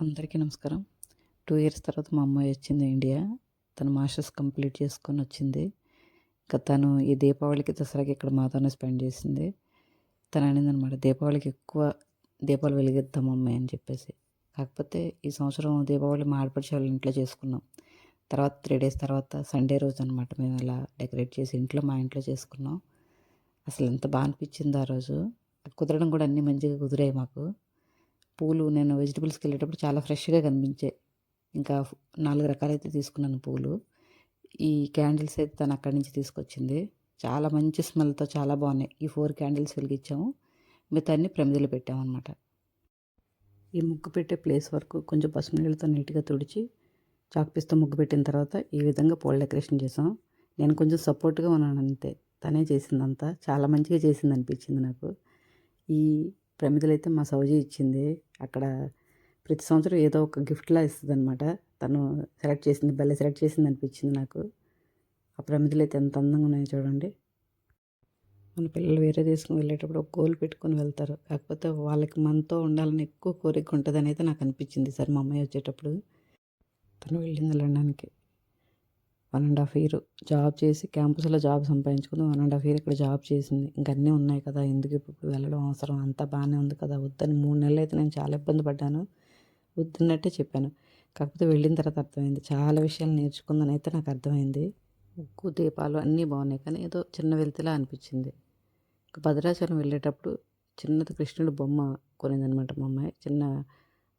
అందరికీ నమస్కారం. Two years తర్వాత మా అమ్మాయి వచ్చింది ఇండియా. తను మాస్టర్స్ కంప్లీట్ చేసుకొని వచ్చింది. ఇంకా తను ఈ దీపావళికి దసరాకి ఇక్కడ మాతోనే స్పెండ్ చేసింది. తను అనిందనమాట దీపావళికి ఎక్కువ దీపాలు వెలిగిద్దాం అమ్మాయి అని చెప్పేసి. కాకపోతే ఈ సంవత్సరం దీపావళి మా ఆడపడిచి ఇంట్లో చేసుకున్నాం. తర్వాత త్రీ డేస్ తర్వాత సండే రోజు అనమాట మేము ఇలా డెకరేట్ చేసి ఇంట్లో మా ఇంట్లో చేసుకున్నాం. అసలు ఎంత బాగా అనిపించింది ఆ రోజు. కుదరడం కూడా అన్నీ మంచిగా కుదిరాయి మాకు. పూలు నేను వెజిటబుల్స్కి వెళ్ళేటప్పుడు చాలా ఫ్రెష్గా కనిపించాయి ఇంకా నాలుగు రకాలైతే తీసుకున్నాను పూలు. ఈ క్యాండిల్స్ అయితే తను అక్కడి నుంచి తీసుకొచ్చింది. చాలా మంచి స్మెల్తో చాలా బాగున్నాయి. ఈ ఫోర్ క్యాండిల్స్ వెలిగించాము. మిగతా అన్ని ప్రమిదలు పెట్టామన్నమాట. ఈ ముగ్గు పెట్టే ప్లేస్ వరకు కొంచెం పసుపు నీళ్ళతో నీట్గా తుడిచి చాక్పీస్తో ముగ్గు పెట్టిన తర్వాత ఈ విధంగా పూల డెకరేషన్ చేసాం. నేను కొంచెం సపోర్ట్గా ఉన్నాను అంతే. తనే చేసిందంతా. చాలా మంచిగా చేసింది అనిపించింది నాకు. ఈ ప్రమిదలైతే మా సౌజీ ఇచ్చింది. అక్కడ ప్రతి సంవత్సరం ఏదో ఒక గిఫ్ట్లా ఇస్తుంది అనమాట తను సెలెక్ట్ చేసింది భలే సెలెక్ట్ చేసింది అనిపించింది నాకు. ఆ ప్రమిదలు అయితే ఎంత అందంగా ఉన్నాయో చూడండి. మన పిల్లలు వేరే దేశం వెళ్ళేటప్పుడు ఒక గోల్ పెట్టుకుని వెళ్తారు. కాకపోతే వాళ్ళకి మనతో ఉండాలని ఎక్కువ కోరిక ఉంటుంది అయితే నాకు అనిపించింది సార్ మా అమ్మాయి వచ్చేటప్పుడు. తను వెళ్ళింది లండన్కి one and half year job చేసి క్యాంపస్లో జాబ్ సంపాదించుకుంది. వన్ అండ్ హాఫ్ ఇయర్ ఇక్కడ జాబ్ చేసింది. ఇంకా అన్నీ ఉన్నాయి కదా ఎందుకు ఇప్పుడు వెళ్ళడం అవసరం? అంతా బాగానే ఉంది కదా. వద్దని మూడు నెలలు అయితే నేను చాలా ఇబ్బంది పడ్డాను. వద్దన్నట్టే చెప్పాను. కాకపోతే వెళ్ళిన తర్వాత అర్థమైంది. చాలా విషయాలు నేర్చుకుందని అయితే నాకు అర్థమైంది. ఉక్కు దీపాలు అన్నీ బాగున్నాయి. కానీ ఏదో చిన్న వెళ్తేలా అనిపించింది. ఇంకా భద్రాచలం వెళ్ళేటప్పుడు చిన్నది కృష్ణుడు బొమ్మ కొనిందనమాట మా అమ్మాయి. చిన్న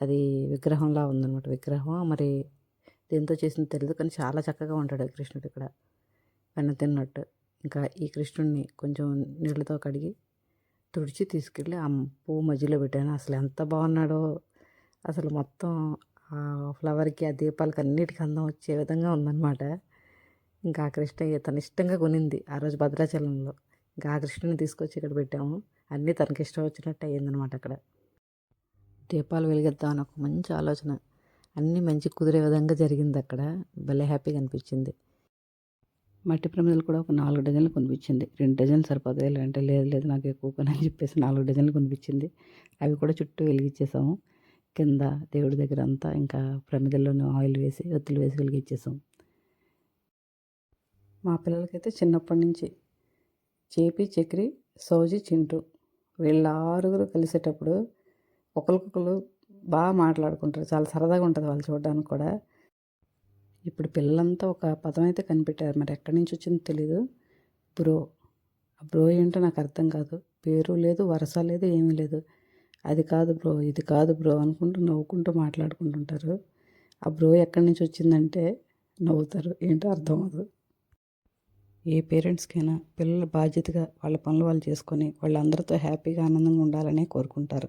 అది విగ్రహంలా ఉందన్నమాట విగ్రహం. మరి దేంతో చేసింది తెలియదు కానీ చాలా చక్కగా ఉంటాడు కృష్ణుడు ఇక్కడ. వెన్న తిన్నట్టు. ఇంకా ఈ కృష్ణుడిని కొంచెం నీళ్ళతో కడిగి తుడిచి తీసుకెళ్ళి ఆ పువ్వు మధ్యలో పెట్టాను. అసలు ఎంత బాగున్నాడో. అసలు మొత్తం ఆ ఫ్లవర్కి ఆ దీపాలకి అన్నిటికీ అందం వచ్చే విధంగా ఉందన్నమాట. ఇంకా ఆ కృష్ణయ్య తను ఇష్టంగా కొనింది ఆ రోజు భద్రాచలంలో. ఇంకా ఆ కృష్ణుని తీసుకొచ్చి ఇక్కడ పెట్టాము. అన్నీ తనకి ఇష్టం వచ్చినట్టు అయ్యిందనమాట అక్కడ. దీపాలు వెలిగిద్దాం అని ఒక మంచి ఆలోచన. అన్నీ మంచి కుదిరే విధంగా జరిగింది అక్కడ. భలే హ్యాపీగా అనిపించింది. మట్టి ప్రమిదలు కూడా ఒక నాలుగు డజన్లు కొనిపించింది. రెండు డజన్లు సరిపోతాయి. లేదంటే లేదు లేదు నాకు ఎక్కువ కొని అని చెప్పేసి నాలుగు డజన్లు కొనిపించింది. అవి కూడా చుట్టూ వెలిగించేసాము కింద దేవుడి దగ్గర అంతా ఇంకా ప్రమిదల్లోనే ఆయిల్ వేసి ఒత్తులు వేసి వెలిగించేసాం మా పిల్లలకైతే చిన్నప్పటి నుంచి చేపి చక్రి సోజి చింటూ వీళ్ళ ఆరుగురు కలిసేటప్పుడు ఒకరికొకరు బాగా మాట్లాడుకుంటారు. చాలా సరదాగా ఉంటుంది వాళ్ళు చూడడానికి కూడా. ఇప్పుడు పిల్లలంతా ఒక పదం అయితే కనిపెట్టారు. మరి ఎక్కడి నుంచి వచ్చిందో తెలీదు. బ్రో. ఆ బ్రో ఏంటో నాకు అర్థం కాదు. పేరు లేదు వరస లేదు ఏమీ లేదు. అది కాదు బ్రో ఇది కాదు బ్రో అనుకుంటూ నవ్వుకుంటూ మాట్లాడుకుంటుంటారు. ఆ బ్రో ఎక్కడి నుంచి వచ్చిందంటే నవ్వుతారు. ఏంటో అర్థం అవ్వదు. ఏ పేరెంట్స్కైనా పిల్లల బాధ్యతగా వాళ్ళ పనులు వాళ్ళు చేసుకొని వాళ్ళందరితో హ్యాపీగా ఆనందంగా ఉండాలనే కోరుకుంటారు.